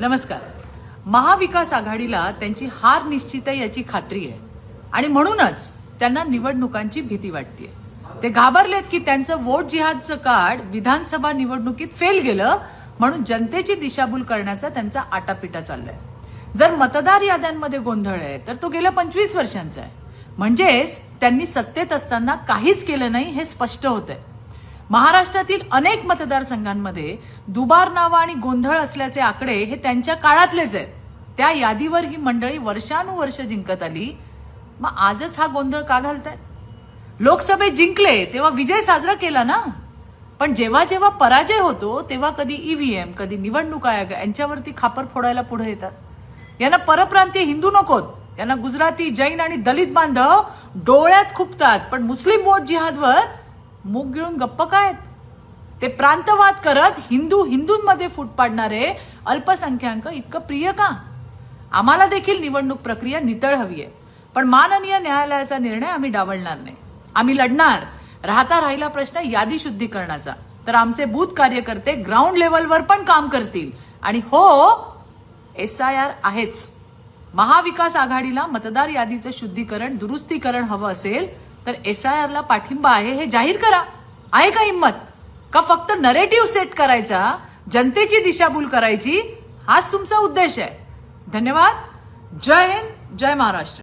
नमस्कार. महाविकास आघाडीला त्यांची हार निश्चित आहे याची खात्री आहे. आणि म्हणूनच त्यांना निवडणुकांची भीती वाटते ते घाबरलेत की त्यांचं वोट जिहादचं कार्ड विधानसभा निवडणुकीत फेल गेलं म्हणून जनतेची दिशाभूल करण्याचा त्यांचा आटापिटा चाललाय. जर मतदार याद्यांमध्ये गोंधळ आहे तर तो गेल्या पंचवीस वर्षांचा आहे. म्हणजेच त्यांनी सत्तेत असताना काहीच केलं नाही हे स्पष्ट होत आहे महाराष्ट्रातील अनेक मतदारसंघांमध्ये दुबार नावं आणि गोंधळ असल्याचे आकडे हे त्यांच्या काळातलेच आहेत. त्या यादीवर ही मंडळी वर्षानुवर्ष जिंकत आली. मग आजच हा गोंधळ का घालतायत लोकसभेत जिंकले तेव्हा विजय साजरा केला ना? पण जेव्हा जेव्हा पराजय होतो तेव्हा कधी ईव्हीएम कधी निवडणूक आयोग यांच्यावरती खापर फोडायला पुढे येतात. यांना परप्रांतीय हिंदू नकोत. यांना गुजराती जैन आणि दलित बांधव डोळ्यात खुपतात. पण मुस्लिम वोट जिहादवर मूग गिळून गप्प काय? ते प्रांतवाद करत हिंदू हिंदूंमध्ये फूट पाडणारे अल्पसंख्याक इतकं प्रिय का? आम्हाला देखील निवडणूक प्रक्रिया नितळ हवी आहे पण माननीय न्यायालयाचा निर्णय आम्ही डावलणार नाही. आम्ही लढणार. राहता राहिला प्रश्न यादी शुद्धीकरणाचा. तर आमचे बूथ कार्यकर्ते ग्राउंड लेवलवर पण काम करतील. आणि हो एस आय आर आहेच. महाविकास आघाडीला मतदार यादीचं शुद्धीकरण दुरुस्तीकरण हवं असेल तर एस आय आरला पाठिंबा आहे हे जाहीर करा. आहे का हिंमत? का फक्त नरेटिव्ह सेट करायचा जनतेची दिशाभूल करायची? हाच तुमचा उद्देश आहे. धन्यवाद. जय हिंद जय महाराष्ट्र.